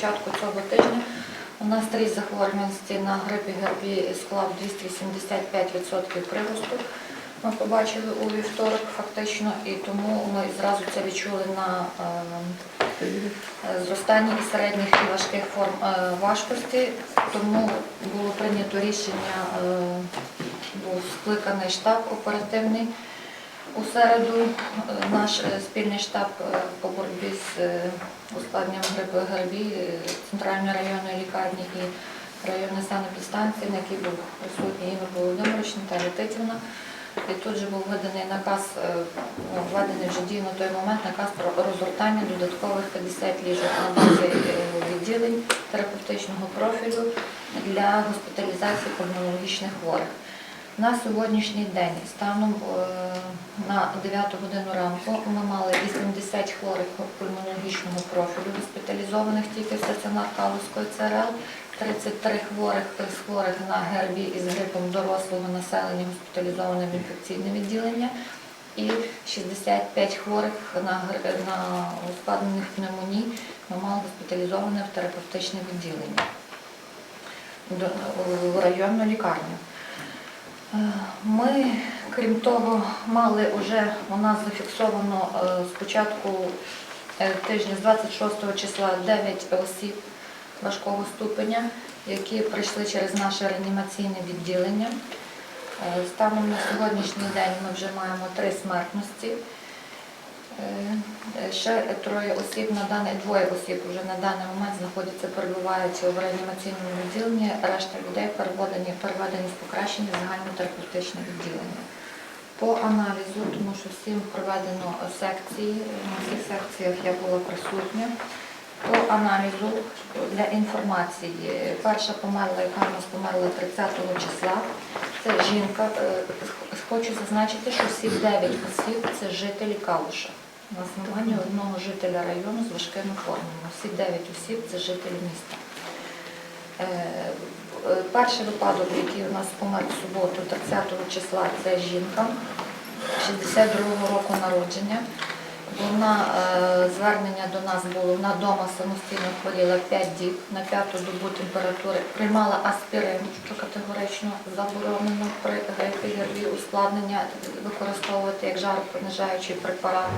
початку цього тижня у нас ріст захворюваності на грип і склав 275% приросту. Ми побачили у вівторок фактично, і тому ми зразу це відчули на е, зростанні середніх і важких форм е, важкості. Тому було прийнято рішення, е, був скликаний штаб оперативний. У середу е, наш е, спільний штаб е, по боротьбі з ускладненням грипу і ГРВІ е, центральної районної лікарні і районної санепідстанції, на якій був присутній Ігор Володимирович, Наталя Тетівна. І тут же був виданий наказ, ну, введений вже дію на той момент наказ про розгортання додаткових 50 ліжок на базі відділень терапевтичного профілю для госпіталізації пульмонологічних хворих. На сьогоднішній день, станом е, на 9 годину ранку, ми мали 80 хворих пульмонологічного профілю, госпіталізованих тільки в стаціонар Калузької ЦРЛ, 33 хворих з хворих на ГРВІ із грипом дорослого населення госпіталізоване в інфекційне відділення. І 65 хворих на, на ускладнених пневмоній ми мали госпіталізоване в терапевтичне відділення. В районну лікарню. Е, Ми, крім того, мали вже у нас зафіксовано спочатку з початку е, тижня, з 26 числа, 9 осіб важкого ступеня, які прийшли через наше реанімаційне відділення. Е, Станом на сьогоднішній день ми вже маємо три смертності. Е, е, Ще троє осіб на даний двоє осіб вже на даний момент знаходяться, перебувають в реанімаційному відділенні. Решта людей переведені, переведені з покращення загальнотерапевтичне відділення. По аналізу, тому що всім проведено секції, на всіх секціях я була присутня. По аналізу для інформації, перша померла, яка у нас померла 30 числа, це жінка. Е, Хочу зазначити, що всі 9 осіб це жителі Калуша. На основанні одного жителя району з важкими формами. Всі 9 осіб це жителі міста. Е, е, Перший випадок, який у нас помер в суботу, 30 числа, це жінка 62-го року народження. Вона е, звернення до нас було, вона вдома самостійно хворіла 5 діб, на п'яту добу температури, приймала аспірин, що категорично заборонено при грипі ГРВІ, ускладнення використовувати як жаропонижаючий препарат.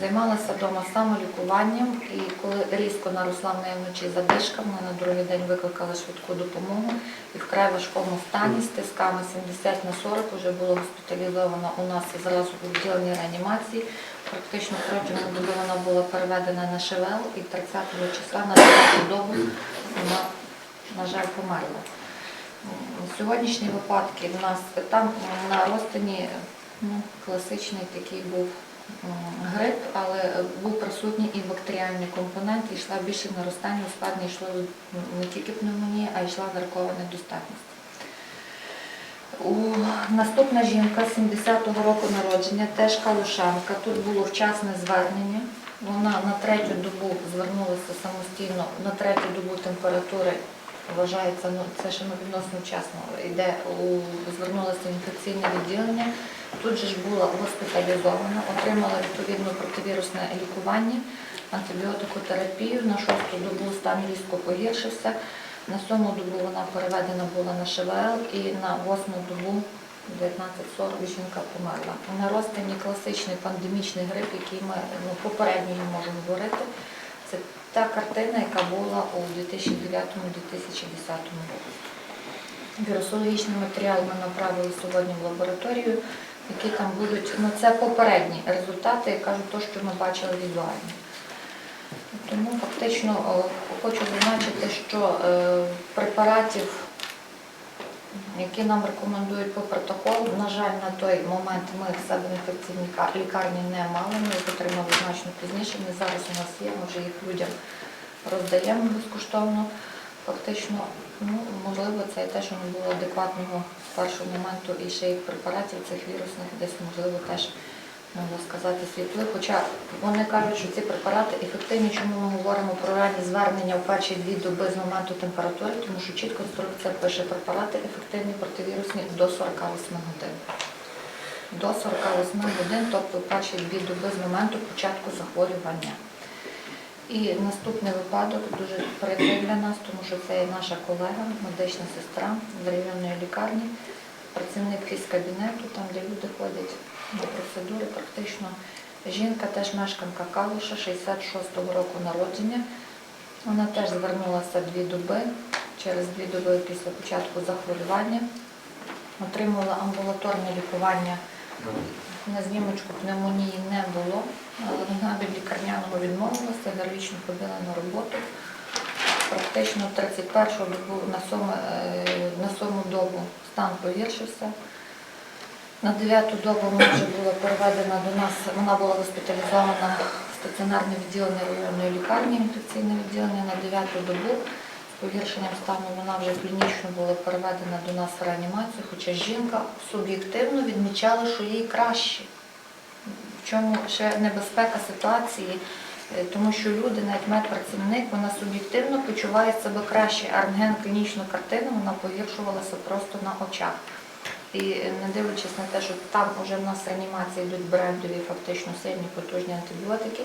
Займалася вдома самолікуванням і коли різко наросла в неї вночі задишка, ми на другий день викликали швидку допомогу і вкрай важкому стані з тисками 70 на 40 вже було госпіталізовано у нас зразу у відділенні реанімації. Практично протягом доби вона була переведена на ШВЛ і 30 числа на 9 добу вона, на жаль, померла. Сьогоднішні випадки в нас там на розтині ну, класичний такий був грип, але е, був присутній і бактеріальний компонент, і йшла більше наростання, ускладнення йшло не тільки пневмонія, а йшла варикова недостатність. У наступна жінка 70-го року народження, теж калушанка. Тут було вчасне звернення. Вона на третю добу звернулася самостійно, на третю добу температури вважається, ну це ще ну, відносно вчасно. Йде у звернулася в інфекційне відділення. Тут же ж була госпіталізована, отримала відповідно противірусне лікування, антибіотикотерапію. На шосту добу стан різко погіршився. На сьому добу вона переведена була на ШВЛ і на восьму добу 19.40 жінка померла. На розтині класичний пандемічний грип, який ми ну, попередньо можемо говорити. Та картина, яка була у 2009-2010 році. Вірусологічний матеріал ми направили сьогодні в лабораторію, які там будуть, ну це попередні результати, я кажу, то, що ми бачили візуально. Тому фактично хочу зазначити, що е, препаратів, які нам рекомендують по протоколу, на жаль, на той момент ми в себе в інфекційній лікарні не мали, ми їх отримали значно пізніше. Вони зараз у нас є, ми вже їх людям роздаємо безкоштовно. Фактично, ну, можливо, це і те, що не було адекватного з першого моменту і ще їх препаратів цих вірусних, десь, можливо, теж можна сказати, світли. Хоча вони кажуть, що ці препарати ефективні, чому ми говоримо про ранні звернення в перші дві доби з моменту температури, тому що чітко інструкція пише препарати ефективні противірусні до 48 годин. До 48 годин, тобто перші дві доби з моменту початку захворювання. І наступний випадок дуже прикрий для нас, тому що це є наша колега, медична сестра з районної лікарні, працівник фізкабінету, там де люди ходять на процедури, практично жінка, теж мешканка Калуша, 66-го року народження. Вона теж звернулася дві доби, через дві доби після початку захворювання, отримала амбулаторне лікування на знімочку пневмонії не було, але вона від лікарняного відмовилася, героїчно ходила на роботу. Практично 31-го на сьому, е, на сьому добу стан погіршився. На 9-ту добу вона була переведена до нас, вона була госпіталізована в стаціонарне відділення районної лікарні, інфекційне відділення на 9-ту добу. З погіршенням стану вона вже клінічно була переведена до нас в реанімацію, хоча жінка суб'єктивно відмічала, що їй краще. В чому ще небезпека ситуації, Е, тому що люди, навіть медпрацівник, вона суб'єктивно почуває себе краще, а рентген клінічну картину вона погіршувалася просто на очах. І не дивлячись на те, що там вже в нас реанімації йдуть брендові, фактично сильні потужні антибіотики.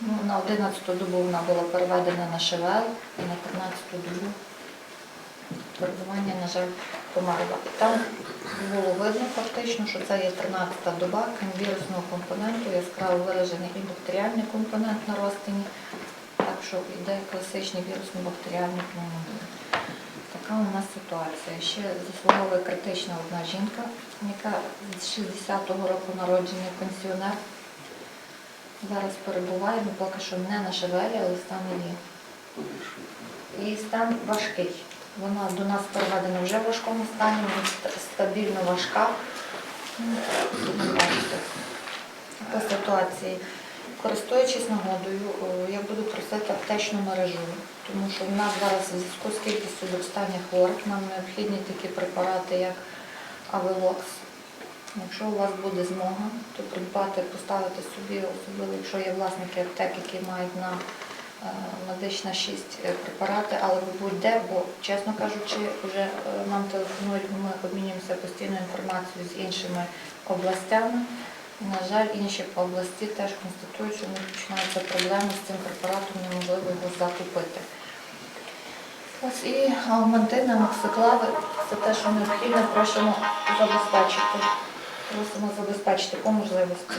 Ну, на 11-ту добу вона була переведена на ШВЛ і на 13-ту добу перебування, на жаль, померла. Там було видно фактично, що це є 13-та доба вірусного компоненту, яскраво виражений і бактеріальний компонент на розтині, так що йде класичний вірусно-бактеріальний пневмонія. Така у нас ситуація. Ще заслуговує критична одна жінка, яка з 60-го року народження пенсіонер. Зараз перебуває, ну поки що не на шевелі, але стан є. Її стан важкий. Вона до нас переведена вже в важкому стані, вона стабільно важка. Ну. По ситуації. Користуючись нагодою, я буду просити аптечну мережу, тому що в нас зараз в зв'язку з кількістю зростання хворих нам необхідні такі препарати, як Авелокс. Якщо у вас буде змога, то придбати, поставити собі, особливо якщо є власники аптек, які мають на е, медична 6 препарати, але будь-де, бо, чесно кажучи, вже е, нам телефонують, ми обмінюємося постійною інформацією з іншими областями. На жаль, інші області теж констатують, що в них починаються проблеми з цим препаратом, неможливо його закупити. Ось і аугментини, максиклави це те, що необхідно, просимо забезпечити. Просимо забезпечити по можливості.